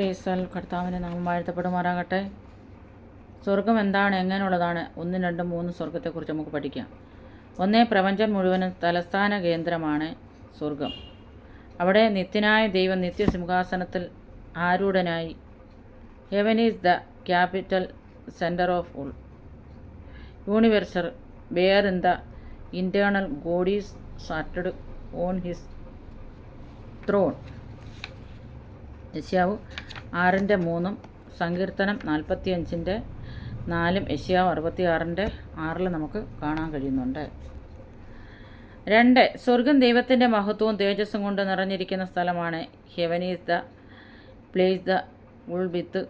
പ്രേസാൽ കർത്താവിന്റെ നാമം വാഴ്ത്തപ്പെടുമാറാകട്ടെ. സ്വർഗം എന്താണ്? എങ്ങനെയുള്ളതാണ്? ഒന്ന് രണ്ടും മൂന്നും സ്വർഗത്തെക്കുറിച്ച് നമുക്ക് പഠിക്കാം. ഒന്നേ പ്രപഞ്ചം മുഴുവനും തലസ്ഥാന കേന്ദ്രമാണ് സ്വർഗം. അവിടെ നിത്യനായ ദൈവം നിത്യ സിംഹാസനത്തിൽ ആരൂഢനായി. Heaven is the capital centre of all universal where in the internal God is seated on his throne യശ്യാവ് ആറിന്റെ മൂന്നും സങ്കീർത്തനം നാൽപ്പത്തി അഞ്ചിന്റെ നാലും യശ്യാവ് അറുപത്തി ആറിന്റെ ആറിൽ നമുക്ക് കാണാൻ കഴിയുന്നുണ്ട്. രണ്ട് സ്വർഗം ദൈവത്തിന്റെ മഹത്വവും തേജസ്സും കൊണ്ട് നിറഞ്ഞിരിക്കുന്ന സ്ഥലമാണ് heaven is the place the full with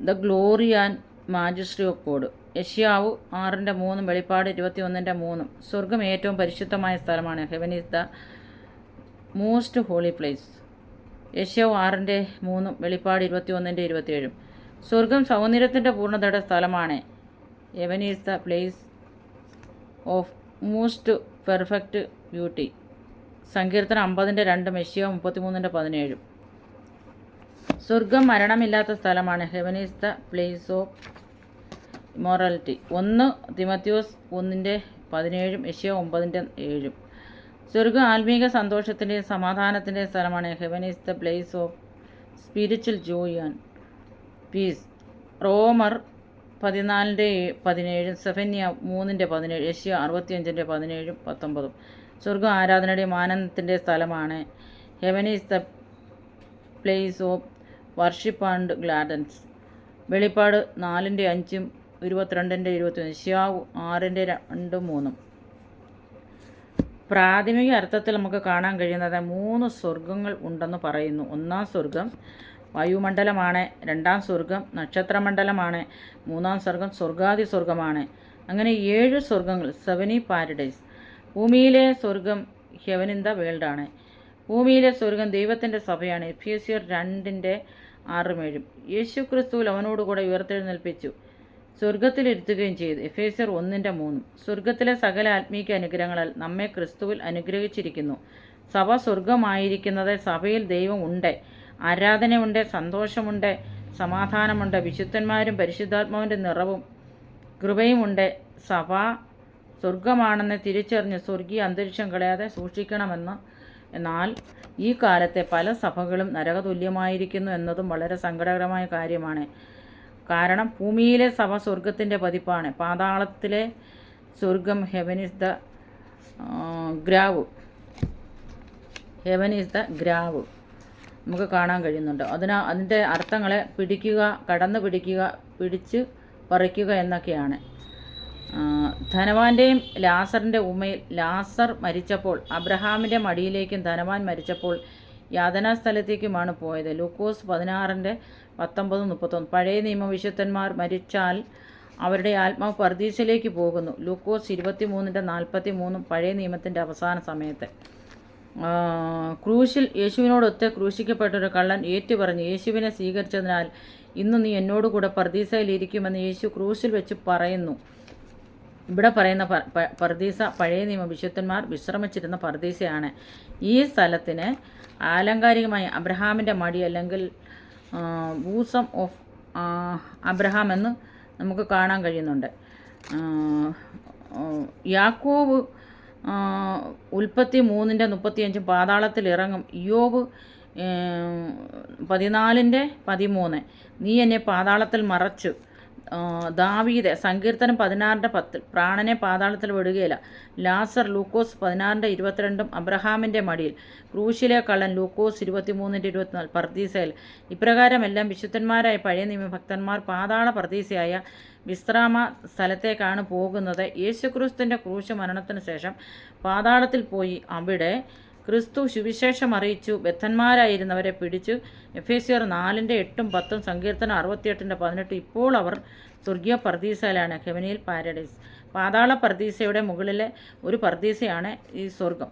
the glory and majesty of God യഷ്യാവ് ആറിന്റെ മൂന്നും വെളിപ്പാട് ഇരുപത്തി ഒന്നിന്റെ മൂന്നും സ്വർഗം ഏറ്റവും പരിശുദ്ധമായ സ്ഥലമാണ് heaven is the most holy place. യശ്യാവ് ആറിന്റെ മൂന്നും വെളിപ്പാട് ഇരുപത്തി ഒന്നിന്റെ ഇരുപത്തിയേഴും. സ്വർഗം സൗന്ദര്യത്തിന്റെ പൂർണതയുടെ സ്ഥലമാണ് heaven is the place of most perfect beauty. സങ്കീർത്തനം അമ്പതിന്റെ രണ്ട് മെസ്സിയോ മുപ്പത്തിമൂന്നിന്റെ പതിനേഴും. സ്വർഗം മരണമില്ലാത്ത സ്ഥലമാണ് heaven is the place of morality ഒന്ന് തിമത്യോസ് ഒന്നിന്റെ പതിനേഴും യശോ ഒമ്പതിന്റെ ഏഴും. സ്വർഗം ആത്മീക സന്തോഷത്തിന്റെയും സമാധാനത്തിന്റെയും സ്ഥലമാണ് heaven is the place of spiritual joy and peace റോമർ പതിനാലിന്റെ പതിനേഴും സെഫന്യ മൂന്നിന്റെ പതിനേഴ് ഏഷ്യ അറുപത്തിയഞ്ചിന്റെ പതിനേഴും പത്തൊമ്പതും. സ്വർഗം ആരാധനയുടെയും ആനന്ദത്തിന്റെ സ്ഥലമാണ് heaven is the place of worship and gladness വെളിപ്പാട് നാലിന്റെ അഞ്ചും ഇരുപത്തിരണ്ടിന്റെ ഇരുപത്തി ഷ്യാവ് ആറിന്റെ രണ്ടും മൂന്നും. പ്രാഥമിക അർത്ഥത്തിൽ നമുക്ക് കാണാൻ കഴിയുന്നത് മൂന്ന് സ്വർഗങ്ങൾ ഉണ്ടെന്ന് പറയുന്നു. ഒന്നാം സ്വർഗം വായുമണ്ഡലമാണ് രണ്ടാം സ്വർഗം നക്ഷത്രമണ്ഡലമാണ് മൂന്നാം സ്വർഗം സ്വർഗാദി സ്വർഗമാണ് അങ്ങനെ ഏഴ് സ്വർഗങ്ങൾ സെവനി പാരഡൈസ് ഭൂമിയിലെ സ്വർഗം ഹെവൻ ഇൻ ദ വേൾഡാണ് ഭൂമിയിലെ സ്വർഗം ദൈവത്തിന്റെ സഭയാണ് എഫിയസിയർ രണ്ടിന്റെ ആറും ഏഴും. യേശു ക്രിസ്തുവിൽ അവനോടുകൂടെ ഉയർത്തെഴുന്നേൽപ്പിച്ചു. സ്വർഗത്തിലിരുത്തുകയും ചെയ്തു. എഫേസർ ഒന്നിന്റെ മൂന്നും. സ്വർഗത്തിലെ സകല ആത്മീക അനുഗ്രഹങ്ങളാൽ നമ്മെ ക്രിസ്തുവിൽ അനുഗ്രഹിച്ചിരിക്കുന്നു. സഭ സ്വർഗമായിരിക്കുന്നത് സഭയിൽ ദൈവം ഉണ്ട് ആരാധനയുണ്ട് സന്തോഷമുണ്ട് സമാധാനമുണ്ട് വിശുദ്ധന്മാരും പരിശുദ്ധാത്മാവിന്റെ നിറവും കൃപയുമുണ്ട്. സഭ സ്വർഗമാണെന്ന് തിരിച്ചറിഞ്ഞ് സ്വർഗീയ അന്തരീക്ഷം കളയാതെ സൂക്ഷിക്കണമെന്ന് എന്നാൽ ഈ കാലത്തെ പല സഭകളും നരകതുല്യമായിരിക്കുന്നു എന്നതും വളരെ സങ്കടകരമായ കാര്യമാണ്. കാരണം ഭൂമിയിലെ സഭ സ്വർഗത്തിന്റെ പതിപ്പാണ്. പാതാളത്തിലെ സ്വർഗം heaven is the grave. Heaven is the grave. നമുക്ക് കാണാൻ കഴിയുന്നുണ്ട്. അതിനാ അതിന്റെ അർത്ഥങ്ങളെ പിടിക്കുക കടന്നു പിടിക്കുക പിടിച്ച് പറിക്കുക എന്നൊക്കെയാണ്. ധനവാന്റെയും ലാസറിന്റെ ഉമ്മയിൽ ലാസർ മരിച്ചപ്പോൾ അബ്രഹാമിന്റെ മടിയിലേക്കും ധനവാൻ മരിച്ചപ്പോൾ യാതനാ സ്ഥലത്തേക്കുമാണ് പോയത്. ലൂക്കോസ് പതിനാറിന്റെ പത്തൊമ്പത് മുപ്പത്തൊന്ന്. പഴയ നിയമവിശുദ്ധന്മാർ മരിച്ചാൽ അവരുടെ ആത്മാവ് പർദീസിലേക്ക് പോകുന്നു. ലൂക്കോസ് ഇരുപത്തി മൂന്നിന്റെ നാൽപ്പത്തി മൂന്നും പഴയ നിയമത്തിന്റെ അവസാന സമയത്ത്. ക്രൂശിൽ യേശുവിനോടൊത്ത് ക്രൂശിക്കപ്പെട്ടൊരു കള്ളൻ ഏറ്റുപറഞ്ഞു യേശുവിനെ സ്വീകരിച്ചതിനാൽ ഇന്ന് നീ എന്നോടുകൂടെ പർദീസയിലിരിക്കുമെന്ന് യേശു ക്രൂശിൽ വെച്ച് പറയുന്നു. ഇവിടെ പറയുന്ന പർദീസ പഴയ നിയമ വിശുദ്ധന്മാർ വിശ്രമിച്ചിരുന്ന പർദീസയാണ്. ഈ സ്ഥലത്തിന് ആലങ്കാരികമായി അബ്രഹാമിന്റെ മടി അല്ലെങ്കിൽ ബൂസം ഓഫ് അബ്രഹാം എന്ന് നമുക്ക് കാണാൻ കഴിയുന്നുണ്ട്. യാക്കോബ് ഉൽപ്പത്തി മൂന്നിന്റെ മുപ്പത്തിയഞ്ചും പാതാളത്തിൽ ഇറങ്ങും. യോബ് പതിനാലിന്റെ പതിമൂന്ന്. നീ എന്നെ പാതാളത്തിൽ മറച്ചു. ദാവീദ് സങ്കീർത്തനം പതിനാറിന്റെ പത്തിൽ പ്രാണനെ പാതാളത്തിൽ വിടുകയില്ല. ലാസർ ലൂക്കോസ് പതിനാറിന്റെ ഇരുപത്തിരണ്ടും അബ്രഹാമിന്റെ മടിയിൽ. ക്രൂശിലെ കള്ളൻ ലൂക്കോസ് ഇരുപത്തിമൂന്നിന്റെ ഇരുപത്തിനാല് പർദീസയിൽ. ഇപ്രകാരമെല്ലാം വിശുദ്ധന്മാരായ പഴയ നിയമഭക്തന്മാർ പാതാള പർദീസയായ വിശ്രാമ സ്ഥലത്തേക്കാണ് പോകുന്നത്. യേശുക്രിസ്തുവിന്റെ ക്രൂശ് മരണത്തിന് ശേഷം പാതാളത്തിൽ പോയി അവിടെ ക്രിസ്തു സുവിശേഷം അറിയിച്ചു. ബദ്ധന്മാരായിരുന്നവരെ പിടിച്ചു. എഫേസിയർ നാലിന്റെ എട്ടും പത്തും സങ്കീർത്തനം അറുപത്തിയെട്ടിന്റെ പതിനെട്ടും. ഇപ്പോൾ അവർ സ്വർഗീയ പർദീസയിലാണ് ഹെവനിയിൽ പാരഡൈസ്. പാതാള പർദീസയുടെ മുകളിലെ ഒരു പർദീസയാണ് ഈ സ്വർഗം.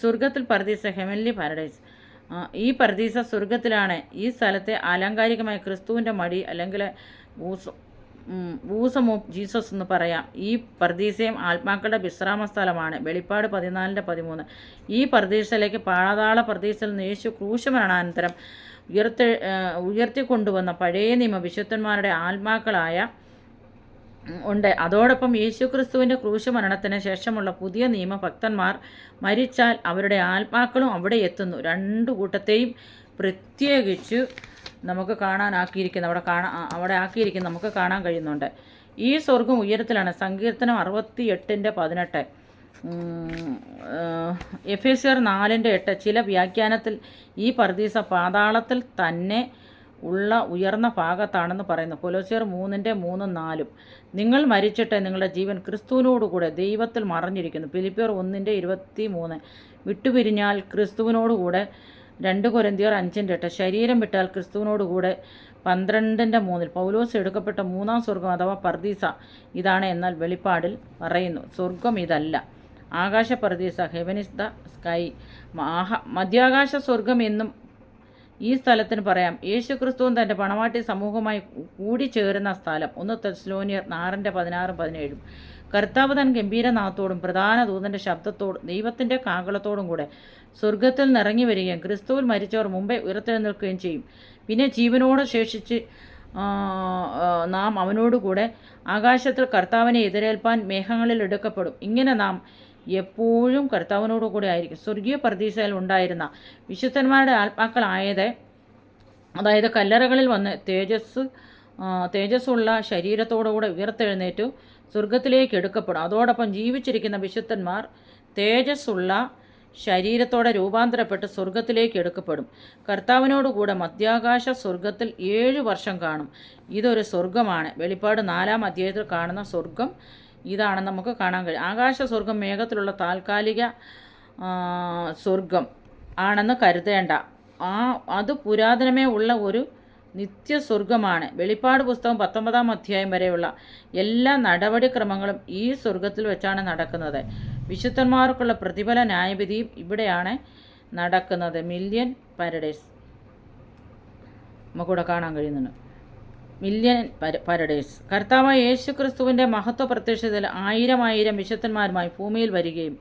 സ്വർഗത്തിൽ പർദീസ ഹെവൻലി പാരഡൈസ്. ഈ പർദീസ സ്വർഗത്തിലാണ്. ഈ സ്ഥലത്തെ ആലങ്കാരികമായ ക്രിസ്തുവിന്റെ മടി അല്ലെങ്കിൽ ബൂസം ഓഫ് ജീസസ് എന്ന് പറയാം. ഈ പർദീസയും ആത്മാക്കളുടെ വിശ്രാമ സ്ഥലമാണ് വെളിപ്പാട് പതിനാലിന്റെ പതിമൂന്ന്. ഈ പർദീസയിലേക്ക് പാതാള പ്രതീക്ഷയിൽ നിന്ന് യേശു ക്രൂശമരണാനന്തരം ഉയർത്തി ഉയർത്തിക്കൊണ്ടുവന്ന പഴയ നിയമ വിശുദ്ധന്മാരുടെ ആത്മാക്കളായ ഉണ്ട്. അതോടൊപ്പം യേശുക്രിസ്തുവിന്റെ ക്രൂശ മരണത്തിന് ശേഷമുള്ള പുതിയ നിയമ ഭക്തന്മാർ മരിച്ചാൽ അവരുടെ ആത്മാക്കളും അവിടെ എത്തുന്നു. രണ്ടു കൂട്ടത്തെയും പ്രത്യേകിച്ച് നമുക്ക് കാണാനാക്കിയിരിക്കുന്ന അവിടെ കാണാൻ അവിടെ ആക്കിയിരിക്കുന്ന നമുക്ക് കാണാൻ കഴിയുന്നുണ്ട്. ഈ സ്വർഗം ഉയരത്തിലാണ്. സങ്കീർത്തനം അറുപത്തി എട്ടിന്റെ പതിനെട്ട്. എഫ് എസ് ആർ നാലിന്റെ എട്ട്. ചില വ്യാഖ്യാനത്തിൽ ഈ പർദീസ പാതാളത്തിൽ തന്നെ ഉള്ള ഉയർന്ന ഭാഗത്താണെന്ന് പറയുന്നു. കൊലോസിയർ മൂന്നിന്റെ മൂന്നും നാലും. നിങ്ങൾ മരിച്ചിട്ട് നിങ്ങളുടെ ജീവൻ ക്രിസ്തുവിനോടുകൂടെ ദൈവത്തിൽ മറഞ്ഞിരിക്കുന്നു. ഫിലിപ്പിയർ ഒന്നിന്റെ ഇരുപത്തി മൂന്ന് വിട്ടുപിരിഞ്ഞാൽ ക്രിസ്തുവിനോടുകൂടെ രണ്ട് കൊരന്തിയർ അഞ്ചിന്റെ എട്ട്. ശരീരം വിട്ടാൽ ക്രിസ്തുവിനോടുകൂടെ പന്ത്രണ്ടിന്റെ മൂന്നിൽ. പൗലോസ് എടുക്കപ്പെട്ട മൂന്നാം സ്വർഗം അഥവാ പർദീസ ഇതാണ് എന്നാൽ വെളിപ്പാടിൽ പറയുന്നു. സ്വർഗം ഇതല്ല. ആകാശ പർദീസ ഹെവനിസ് ദ സ്കൈ മധ്യാകാശ സ്വർഗം എന്നും ഈ സ്ഥലത്തിന് പറയാം. യേശു ക്രിസ്തുവും തന്റെ പണമാട്ടി സമൂഹമായി കൂടിച്ചേരുന്ന സ്ഥലം. ഒന്ന് തെസ്ലോനിയർ നാറിന്റെ പതിനാറും പതിനേഴും. കർത്താവ് തൻ ഗംഭീരനാഥത്തോടും പ്രധാന ദൂതന്റെ ശബ്ദത്തോടും ദൈവത്തിന്റെ കാകളത്തോടും കൂടെ സ്വർഗത്തിൽ നിറങ്ങി വരികയും ക്രിസ്തുവിൽ മരിച്ചവർ മുമ്പേ ഉയർത്തെഴുന്നേൽക്കുകയും ചെയ്യും. പിന്നെ ജീവനോട് ശേഷിച്ച് നാം അവനോടുകൂടെ ആകാശത്തിൽ കർത്താവിനെ എതിരേൽപ്പാൻ മേഘങ്ങളിൽ എടുക്കപ്പെടും. ഇങ്ങനെ നാം എപ്പോഴും കർത്താവിനോടുകൂടെ ആയിരിക്കും. സ്വർഗീയ പ്രതീക്ഷയിൽ ഉണ്ടായിരുന്ന വിശുദ്ധന്മാരുടെ ആത്മാക്കളായത് അതായത് കല്ലറകളിൽ വന്ന് തേജസ് തേജസ്സുള്ള ശരീരത്തോടുകൂടെ ഉയർത്തെഴുന്നേറ്റു. സ്വർഗത്തിലേക്ക് എടുക്കപ്പെടും. അതോടൊപ്പം ജീവിച്ചിരിക്കുന്ന വിശുദ്ധന്മാർ തേജസ്സുള്ള ശരീരത്തോടെ രൂപാന്തരപ്പെട്ട് സ്വർഗത്തിലേക്ക് എടുക്കപ്പെടും. കർത്താവിനോടുകൂടെ മധ്യാകാശ സ്വർഗത്തിൽ ഏഴ് വർഷം കാണും. ഇതൊരു സ്വർഗമാണ് വെളിപ്പാട് നാലാം അധ്യായത്തിൽ കാണുന്ന സ്വർഗം ഇതാണ് നമുക്ക് കാണാൻ കഴിയും. ആകാശ സ്വർഗം മേഘത്തിലുള്ള താൽക്കാലിക സ്വർഗം ആണെന്ന് കരുതേണ്ട. ആ അത് പുരാതനമേ ഉള്ള ഒരു നിത്യസ്വർഗമാണ് വെളിപ്പാട് പുസ്തകം പത്തൊമ്പതാം അധ്യായം വരെയുള്ള എല്ലാ നടപടിക്രമങ്ങളും ഈ സ്വർഗത്തിൽ വെച്ചാണ് നടക്കുന്നത്. വിശുദ്ധന്മാർക്കുള്ള പ്രതിഫല ന്യായവിധിയും ഇവിടെയാണ് നടക്കുന്നത്. Million paradise. നമുക്കിവിടെ കാണാൻ കഴിയുന്നുണ്ട്. Million paradise. കർത്താവായ യേശു ക്രിസ്തുവിന്റെ മഹത്വ പ്രത്യക്ഷതയിൽ ആയിരം ആയിരം വിശുദ്ധന്മാരുമായി ഭൂമിയിൽ വരികയും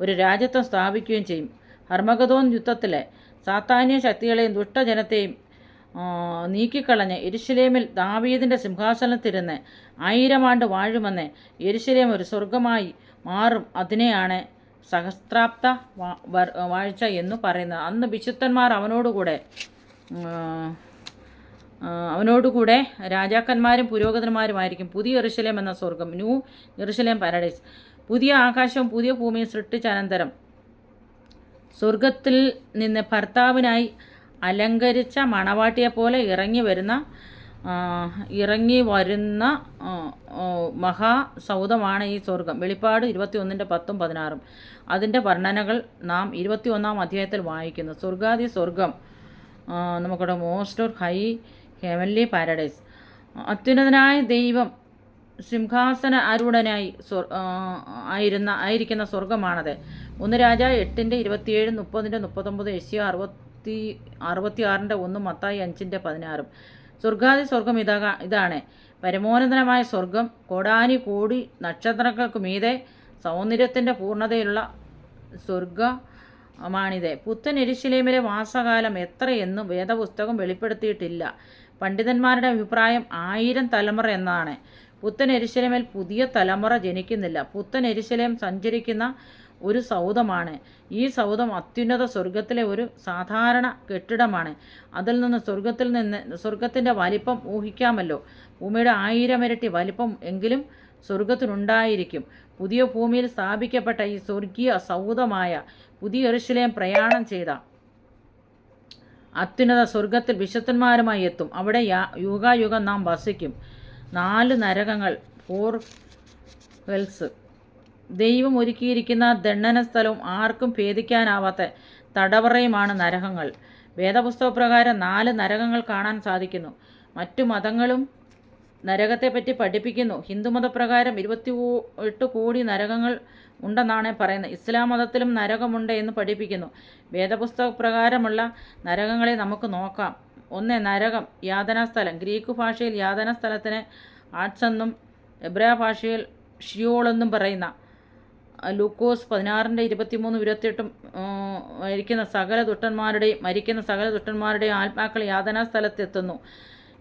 ഒരു രാജ്യത്വം സ്ഥാപിക്കുകയും ചെയ്യും. ഹർമഗതോൻ യുദ്ധത്തിലെ സാത്താന്യ ശക്തികളെയും ദുഷ്ടജനത്തെയും നീക്കിക്കളഞ്ഞ് എരിശിലേമിൽ ദാവീദിന്റെ സിംഹാസനത്തിരുന്ന് ആയിരം ആണ്ട് വാഴുമെന്ന് എരിശിലേം ഒരു സ്വർഗമായി മാറും. അതിനെയാണ് സഹസ്രാപ്ത വാഴ്ച എന്ന് പറയുന്നത്. അന്ന് വിശുദ്ധന്മാർ അവനോടുകൂടെ അവനോടുകൂടെ രാജാക്കന്മാരും പുരോഗതന്മാരുമായിരിക്കും പുതിയ എറുശലേം എന്ന സ്വർഗം ന്യൂ എറുശലേം പാരഡൈസ്. പുതിയ ആകാശവും പുതിയ ഭൂമിയും സൃഷ്ടിച്ച അനന്തരം സ്വർഗത്തിൽ നിന്ന് ഭർത്താവിനായി അലങ്കരിച്ച മണവാട്ടിയെ പോലെ ഇറങ്ങി വരുന്ന ഇറങ്ങി വരുന്ന മഹാസൗധമാണ് ഈ സ്വർഗം. വെളിപ്പാട് ഇരുപത്തി ഒന്നിന്റെ പത്തും പതിനാറും. അതിന്റെ വർണനകൾ നാം ഇരുപത്തി ഒന്നാം അധ്യായത്തിൽ വായിക്കുന്നു. സ്വർഗാദി സ്വർഗം നമുക്കിവിടെ most or high heavenly paradise അത്യുന്നതനായ ദൈവം സിംഹാസന ആരൂഢനായി ആയിരുന്ന ആയിരിക്കുന്ന സ്വർഗമാണത്. ഒന്ന് രാജ എട്ടിന്റെ ഇരുപത്തിയേഴ് മുപ്പതിന്റെ മുപ്പത്തൊമ്പത് എസ് അറുപത്തി അറുപത്തി അറുപത്തി ആറിന്റെ ഒന്നും മത്തായി അഞ്ചിന്റെ പതിനാറും. സ്വർഗാദി സ്വർഗം ഇതാ ഇതാണ്. പരമോന്നതനമായ സ്വർഗം കോടാനി കോടി നക്ഷത്രങ്ങൾക്ക് മീതെ സൗന്ദര്യത്തിന്റെ പൂർണതയുള്ള സ്വർഗമാണിത്. പുത്തൻ എരിശിലേമിലെ വാസകാലം എത്രയെന്ന് വേദപുസ്തകം വെളിപ്പെടുത്തിയിട്ടില്ല. പണ്ഡിതന്മാരുടെ അഭിപ്രായം ആയിരം തലമുറ എന്നാണ്. പുത്തൻ എരിശിലേമിൽ പുതിയ തലമുറ ജനിക്കുന്നില്ല. പുത്തൻ എരിശിലേം സഞ്ചരിക്കുന്ന ഒരു സൗധമാണ്. ഈ സൗധം അത്യുന്നത സ്വർഗത്തിലെ ഒരു സാധാരണ കെട്ടിടമാണ്. അതിൽ നിന്ന് സ്വർഗത്തിൽ നിന്ന് സ്വർഗത്തിന്റെ വലിപ്പം ഊഹിക്കാമല്ലോ. ഭൂമിയുടെ ആയിരം ഇരട്ടി വലിപ്പം എങ്കിലും സ്വർഗത്തിനുണ്ടായിരിക്കും പുതിയ ഭൂമിയിൽ സ്ഥാപിക്കപ്പെട്ട ഈ സ്വർഗീയ സൗധമായ പുതിയ എറുശലേം പ്രയാണം ചെയ്ത അത്യുന്നത സ്വർഗത്തിൽ വിശുദ്ധന്മാരുമായി എത്തും. അവിടെ യുഗായുഗം നാം വസിക്കും. നാല് നരകങ്ങൾ ഫോർ വെൽസ്. ദൈവം ഒരുക്കിയിരിക്കുന്ന ദണ്ഡന സ്ഥലവും ആർക്കും ഭേദിക്കാനാവാത്ത തടവറയുമാണ് നരകങ്ങൾ. വേദപുസ്തകപ്രകാരം നാല് നരകങ്ങൾ കാണാൻ സാധിക്കുന്നു. മറ്റു മതങ്ങളും നരകത്തെപ്പറ്റി പഠിപ്പിക്കുന്നു. ഹിന്ദുമതപ്രകാരം ഇരുപത്തി എട്ട് കോടി നരകങ്ങൾ ഉണ്ടെന്നാണ് പറയുന്നത്. ഇസ്ലാം മതത്തിലും നരകമുണ്ട് എന്ന് പഠിപ്പിക്കുന്നു. വേദപുസ്തക പ്രകാരമുള്ള നരകങ്ങളെ നമുക്ക് നോക്കാം. ഒന്ന് നരകം യാതനാസ്ഥലം. ഗ്രീക്ക് ഭാഷയിൽ യാതനാസ്ഥലത്തിന് ആർട്സ് എന്നും എബ്രാ ഭാഷയിൽ ഷിയോളെന്നും പറയുന്ന ലൂക്കോസ് പതിനാറിന്റെ ഇരുപത്തിമൂന്ന് ഇരുപത്തിയെട്ടും മരിക്കുന്ന സകല ദുഷ്ടന്മാരുടെയും മരിക്കുന്ന സകല ദുഷ്ടന്മാരുടെയും ആത്മാക്കൾ യാതനാ സ്ഥലത്തെത്തുന്നു.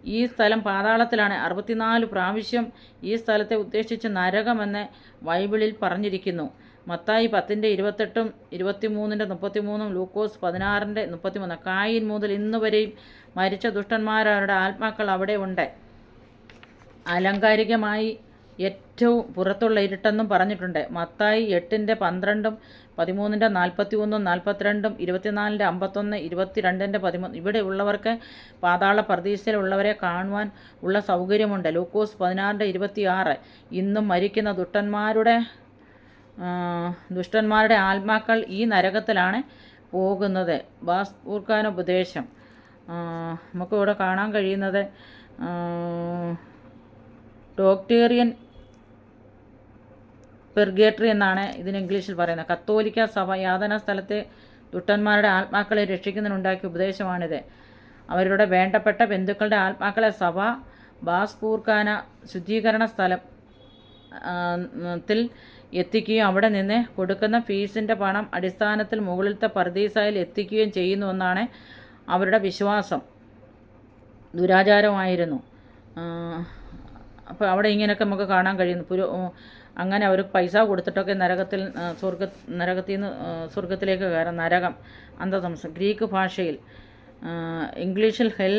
ഈ സ്ഥലം പാതാളത്തിലാണ്. അറുപത്തിനാല് പ്രാവശ്യം ഈ സ്ഥലത്തെ ഉദ്ദേശിച്ച് നരകമെന്ന് ബൈബിളിൽ പറഞ്ഞിരിക്കുന്നു. മത്തായി പത്തിന്റെ ഇരുപത്തെട്ടും ഇരുപത്തിമൂന്നിന്റെ മുപ്പത്തിമൂന്നും ലൂക്കോസ് പതിനാറിന്റെ മുപ്പത്തിമൂന്ന് കായിൻ മുതൽ ഇന്ന് വരെയും മരിച്ച ദുഷ്ടന്മാരുടെ ആത്മാക്കൾ അവിടെ ഉണ്ട്. ആലങ്കാരികമായി ഏറ്റവും പുറത്തുള്ള ഇരുട്ടെന്നും പറഞ്ഞിട്ടുണ്ട്. മത്തായി എട്ടിന്റെ പന്ത്രണ്ടും പതിമൂന്നിന്റെ നാൽപ്പത്തി ഒന്നും നാൽപ്പത്തിരണ്ടും ഇരുപത്തിനാലിന്റെ അമ്പത്തൊന്ന് ഇരുപത്തിരണ്ടിന്റെ പതിമൂന്ന് ഇവിടെ ഉള്ളവർക്ക് പാതാള പ്രതീക്ഷയിലുള്ളവരെ കാണുവാൻ ഉള്ള സൗകര്യമുണ്ട്. ലൂക്കോസ് പതിനാറിന്റെ ഇരുപത്തിയാറ്. ഇന്നും മരിക്കുന്ന ദുഷ്ടന്മാരുടെ ദുഷ്ടന്മാരുടെ ആത്മാക്കൾ ഈ നരകത്തിലാണ് പോകുന്നത്. ബാസ്പൂർക്കാനുപദേശം നമുക്കിവിടെ കാണാൻ കഴിയുന്നത് ഡോക്ടേറിയൻ പെർഗേറ്ററി എന്നാണ് ഇതിന് ഇംഗ്ലീഷിൽ പറയുന്നത്. കത്തോലിക്ക സഭ യാതന സ്ഥലത്തെ ദുഷ്ടന്മാരുടെ ആത്മാക്കളെ രക്ഷിക്കുന്നതിനുണ്ടാക്കിയ ഉപദേശമാണിത്. അവരുടെ വേണ്ടപ്പെട്ട ബന്ധുക്കളുടെ ആത്മാക്കളെ സഭ ബാസ്പൂർക്കാന ശുദ്ധീകരണ സ്ഥലം ത്തിൽ എത്തിക്കുകയും അവിടെ നിന്ന് കൊടുക്കുന്ന ഫീസിന്റെ പണം അടിസ്ഥാനത്തിൽ മുകളിലത്തെ പർദീസായിൽ എത്തിക്കുകയും ചെയ്യുന്നുവെന്നാണ് അവരുടെ വിശ്വാസം. ദുരാചാരമായിരുന്നു. അപ്പോൾ അവിടെ ഇങ്ങനെയൊക്കെ നമുക്ക് കാണാൻ കഴിയുന്നു. പുരു അങ്ങനെ അവർ പൈസ കൊടുത്തിട്ടൊക്കെ നരകത്തിൽ സ്വർഗ നരകത്തിൽ നിന്ന് സ്വർഗത്തിലേക്ക് കയറാം നരകം അന്ധതംസം ഗ്രീക്ക് ഭാഷയിൽ ഇംഗ്ലീഷിൽ ഹെൽ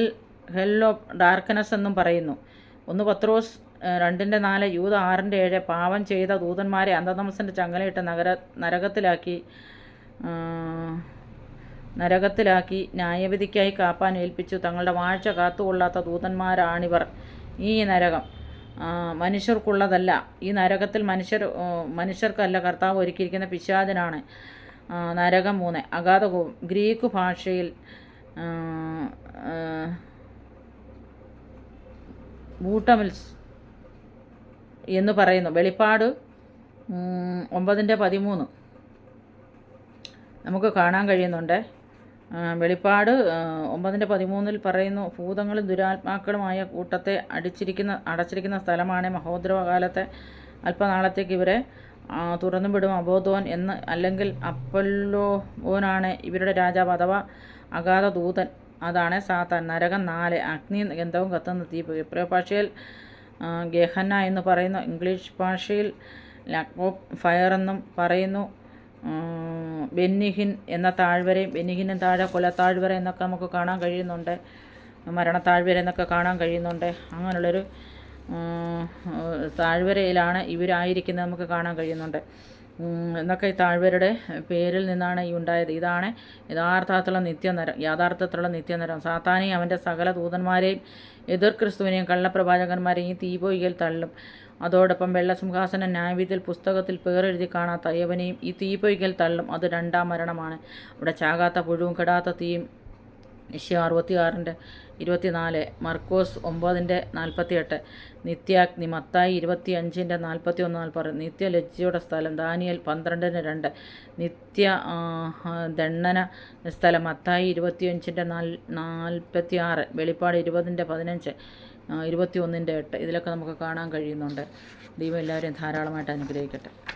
ഹെൽ ഓഫ് ഡാർക്ക്നെസ് എന്നും പറയുന്നു. ഒന്ന് പത്രോസ് രണ്ടിന്റെ നാല് യൂത ആറിന്റെ ഏഴ് പാവം ചെയ്ത ദൂതന്മാരെ അന്ധതമസിന്റെ ചങ്ങലയിട്ട് നഗര നരകത്തിലാക്കി നരകത്തിലാക്കി ന്യായവിധിക്കായി കാപ്പാൻ ഏൽപ്പിച്ചു. തങ്ങളുടെ വാഴ്ച കാത്തുകൊള്ളാത്ത ദൂതന്മാരാണിവർ ഈ നരകം. മനുഷ്യർക്കുള്ളതല്ല. ഈ നരകത്തിൽ മനുഷ്യർ മനുഷ്യർക്കല്ല കർത്താവ് ഒരുക്കിയിരിക്കുന്ന പിശാചനാണ്. നരകം മൂന്ന്. അഗാധ ഗ്രീക്ക് ഭാഷയിൽ ബൂട്ടമിൽസ് എന്ന് പറയുന്നു. വെളിപ്പാട് ഒമ്പതിന്റെ പതിമൂന്ന്. നമുക്ക് കാണാൻ കഴിയുന്നുണ്ട്. വെളിപ്പാട് ഒമ്പതിന്റെ പതിമൂന്നിൽ പറയുന്നു ഭൂതങ്ങളും ദുരാത്മാക്കളുമായ കൂട്ടത്തെ അടിച്ചിരിക്കുന്ന അടച്ചിരിക്കുന്ന സ്ഥലമാണ് മഹോദ്രവകാലത്തെ അല്പനാളത്തേക്ക് ഇവരെ ആ, തുറന്നു വിടും. അബോധോൻ എന്ന് അല്ലെങ്കിൽ അപ്പല്ലോവനാണ് ഇവരുടെ രാജാവ് അഥവാ അഗാധ ദൂതൻ അതാണ് സാത്താൻ. നരകം നാല്. അഗ്നി ഗന്ധവും കത്തുന്ന തീ ഇബ്രായ ഭാഷയിൽ ഗെഹന്ന എന്ന് പറയുന്നു. ഇംഗ്ലീഷ് ഭാഷയിൽ ലാക്ക് ഓഫ് ഫയർ എന്നും പറയുന്നു. ബെന്നിഹിൻ എന്ന താഴ്വരയും ബെന്നിഹിനും താഴെ കൊലത്താഴ്വര എന്നൊക്കെ നമുക്ക് കാണാൻ കഴിയുന്നുണ്ട്. മരണത്താഴ്വര എന്നൊക്കെ കാണാൻ കഴിയുന്നുണ്ട്. അങ്ങനെയുള്ളൊരു താഴ്വരയിലാണ് ഇവരായിരിക്കുന്നത് നമുക്ക് കാണാൻ കഴിയുന്നുണ്ട്. എന്നൊക്കെ ഈ താഴ്വരയുടെ പേരിൽ നിന്നാണ് ഈ ഉണ്ടായത്. ഇതാണ് യഥാർത്ഥത്തിലുള്ള നിത്യനരം യഥാർത്ഥത്തിലുള്ള നിത്യനരം. സാത്താനെയും അവന്റെ സകല ദൂതന്മാരെയും എതിർ ക്രിസ്തുവിനെയും കള്ളപ്രവാചകന്മാരെയും ഈ തീപോയികൾ തള്ളും. അതോടൊപ്പം വെള്ളസിംഹാസന ന്യായവിധിയിൽ പുസ്തകത്തിൽ പേരെഴുതി കാണാത്ത യവനെയും ഈ തീപ്പൊയ്ക്കൽ തള്ളും. അത് രണ്ടാം മരണമാണ്. അവിടെ ചാകാത്ത പുഴുവും കെടാത്ത തീയും. യശ്യ അറുപത്തിയാറിന്റെ ഇരുപത്തിനാല് മർക്കോസ് ഒമ്പതിന്റെ നാൽപ്പത്തിയെട്ട് നിത്യാഗ്നി മത്തായി ഇരുപത്തി അഞ്ചിന്റെ നാൽപ്പത്തി ഒന്ന് നാൽപ്പത് നിത്യലജ്ജയുടെ സ്ഥലം ദാനിയൽ പന്ത്രണ്ടിന് രണ്ട് നിത്യ ദണ്ഡന സ്ഥലം മത്തായി ഇരുപത്തിയഞ്ചിന്റെ നാൽ നാൽപ്പത്തി ആറ് വെളിപ്പാട് ഇരുപതിന്റെ പതിനഞ്ച് ഇരുപത്തി ഒന്നിന്റെ എട്ട്. ഇതിലൊക്കെ നമുക്ക് കാണാൻ കഴിയുന്നുണ്ട്. ദൈവം എല്ലാവരെയും ധാരാളമായിട്ട് അനുഗ്രഹിക്കട്ടെ.